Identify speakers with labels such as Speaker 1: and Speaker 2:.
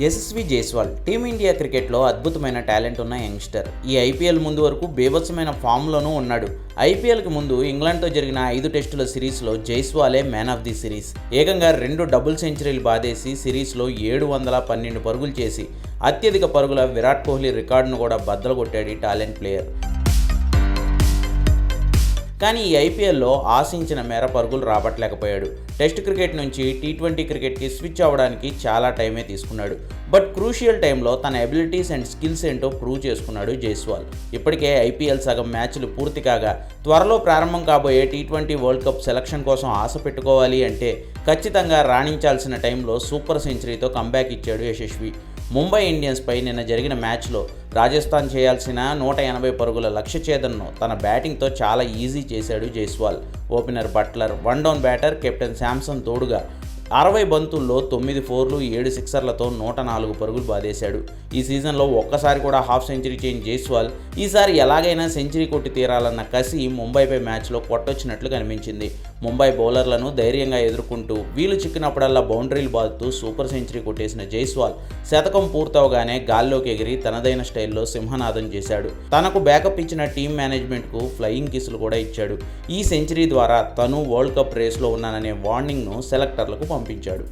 Speaker 1: Yashasvi Jaiswal. Team India క్రికెట్లో అద్భుతమైన talent ఉన్న యంగ్స్టర్. ఈ ఐపీఎల్ ముందు వరకు బీభత్సమైన ఫామ్లోనూ ఉన్నాడు. ఐపీఎల్కి ముందు ఇంగ్లాండ్తో జరిగిన ఐదు టెస్టుల సిరీస్లో జైస్వాలే మ్యాన్ ఆఫ్ ది సిరీస్. ఏకంగా రెండు డబుల్ సెంచరీలు బాదేసి సిరీస్లో ఏడు వందల పన్నెండు పరుగులు చేసి అత్యధిక పరుగుల విరాట్ కోహ్లీ రికార్డును కూడా బద్దలు కొట్టాడు ఈ టాలెంట్ ప్లేయర్. కానీ ఈ ఐపీఎల్లో ఆశించిన మేర పరుగులు రాబట్టలేకపోయాడు. టెస్ట్ క్రికెట్ నుంచి టీ ట్వంటీ క్రికెట్కి స్విచ్ అవ్వడానికి చాలా టైమే తీసుకున్నాడు. బట్ క్రూషియల్ టైంలో తన అబిలిటీస్ అండ్ స్కిల్స్ ఏంటో ప్రూవ్ చేసుకున్నాడు జైస్వాల్. ఇప్పటికే ఐపీఎల్ సగం మ్యాచ్లు పూర్తి కాగా త్వరలో ప్రారంభం కాబోయే T twenty world cup selection కోసం ఆశ పెట్టుకోవాలి అంటే ఖచ్చితంగా రాణించాల్సిన టైంలో సూపర్ సెంచరీతో కంబ్యాక్ ఇచ్చాడు యశస్వి. ముంబై ఇండియన్స్పై నిన్న జరిగిన మ్యాచ్లో రాజస్థాన్ చేయాల్సిన నూట ఎనభై పరుగుల లక్ష్య ఛేదనను తన బ్యాటింగ్తో చాలా ఈజీ చేశాడు Jaiswal. Opener Buttler one down batter captain Samson తోడుగా అరవై బంతుల్లో తొమ్మిది ఫోర్లు ఏడు సిక్సర్లతో నూట నాలుగు పరుగులు బాధేశాడు ఈ సీజన్లో ఒక్కసారి కూడా హాఫ్ సెంచరీ చేయని జైస్వాల్ ఈసారి ఎలాగైనా సెంచరీ కొట్టి తీరాలన్న కసి ముంబైపై మ్యాచ్లో కొట్టొచ్చినట్లు కనిపించింది. ముంబై బౌలర్లను ధైర్యంగా ఎదుర్కొంటూ వీలు చిక్కినప్పుడల్లా బౌండరీలు బాదుతూ సూపర్ సెంచరీ కొట్టేసిన జైస్వాల్ శతకం పూర్తవగానే గాల్లోకి ఎగిరి తనదైన స్టైల్లో సింహనాదం చేశాడు. తనకు బ్యాకప్ ఇచ్చిన టీం మేనేజ్మెంట్కు ఫ్లయింగ్ కిసులు కూడా ఇచ్చాడు. ఈ సెంచరీ ద్వారా తను వరల్డ్ కప్ రేస్లో ఉన్నాననే వార్నింగ్ను సెలెక్టర్లకు పంపించాడు.